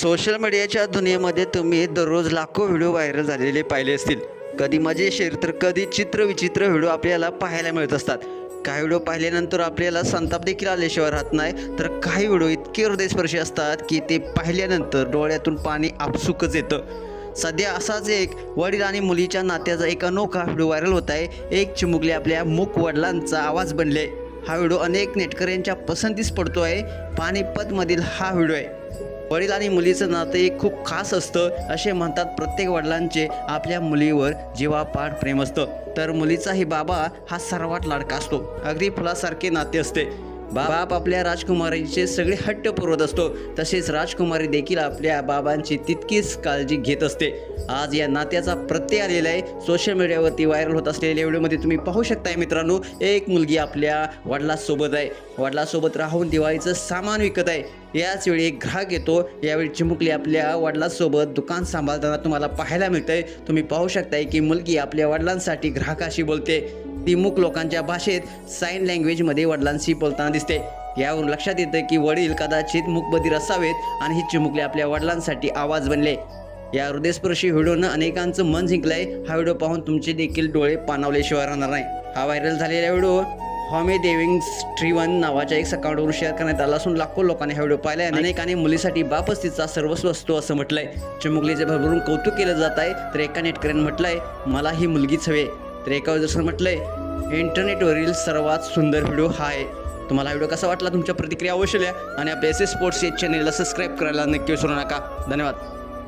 Social मीडियाच्या दुनियेमध्ये तुम्ही दररोज लाखो व्हिडिओ व्हायरल झालेले पाहिले असतील. कधी मजेशीर तर कधी चित्रविचित्र व्हिडिओ आपल्याला पाहायला मिळत असतात. काही व्हिडिओ पाहिल्यानंतर आपल्याला संताप देखील आल्याशिवाय राहत नाही. तर काही व्हिडिओ इतके हृदयस्पर्शी असतात की ते पाहिल्यानंतर डोळ्यातून पाणी आपसुकच येतं. सध्या असाच एक वडील आणि मुलीच्या नात्याचा एक अनोखा व्हिडिओ व्हायरल होत आहे. एक चिमुकली आपल्या मूक वडिलांचा आवाज बनले. हा व्हिडिओ अनेक नेटकऱ्यांच्या पसंतीस पडतो आहे. पानिपतमधील हा व्हिडिओ आहे. वडील आणि मुलीचं नातं एक खूप खास असतं असे म्हणतात प्रत्येक वडिलांचे आपल्या मुलीवर जीवापाठ प्रेम असतं. तर मुलीचाही बाबा हा सर्वात लाडका असतो. अगदी फुलासारखे नाते असते. बाप आपल्या राजकुमारीचे सगळे हट्ट पुरवत असतो. तसेच राजकुमारी देखील आपल्या बाबांची तितकीच काळजी घेत असते. आज या नात्याचा प्रत्यय आलेला आहे. सोशल मीडियावरती व्हायरल होत असलेल्या व्हिडिओमध्ये तुम्ही पाहू शकताय मित्रांनो एक मुलगी आपल्या वडिलांसोबत आहे. वडिलांसोबत राहून दिवाळीचं सामान विकत आहे. याच वेळी एक ग्राहक येतो. यावेळी चिमुकली आपल्या वडिलांसोबत दुकान सांभाळताना तुम्हाला पाहायला मिळतंय. तुम्ही पाहू शकताय की मुलगी आपल्या वडिलांसाठी ग्राहकाशी बोलते. ती लोकांच्या भाषेत साईन लँग्वेजमध्ये वडिलांशी बोलताना दिसते. यावरून लक्षात येतं की वडील कदाचित मूकबधीर असावेत आणि ही चिमुकले आपल्या वडिलांसाठी आवाज बनले. या हृदयस्पर्शी व्हिडिओनं अनेकांचं मन जिंकलंय. हा व्हिडिओ पाहून तुमचे देखील डोळे पाणावल्याशिवाय राहणार नाही. हा व्हायरल झालेला व्हिडिओ हॉमे देविंग स्ट्रीवन नावाच्या एक अकाउंटवरून शेअर करण्यात आला असून लाखो लोकांनी हा व्हिडिओ पाहिला आहे अनेकांनी मुलीसाठी बापच तिचा सर्वस्व असतो असं म्हटलंय. चिमुकलीचे भरभरून कौतुक केलं जात आहे तर एका नेटकऱ्यानं म्हटलंय मला ही मुलगीच हवे तर एका जसं म्हटलंय इंटरनेटवरील सर्वात सुंदर व्हिडिओ हा आहे. तुम्हाला व्हिडिओ कसा वाटला? तुमच्या प्रतिक्रिया अवश्य लिहा आणि आपल्या एस एस स्पोर्ट्स या चॅनेलला सबस्क्राईब करायला नक्की विसरू नका. धन्यवाद.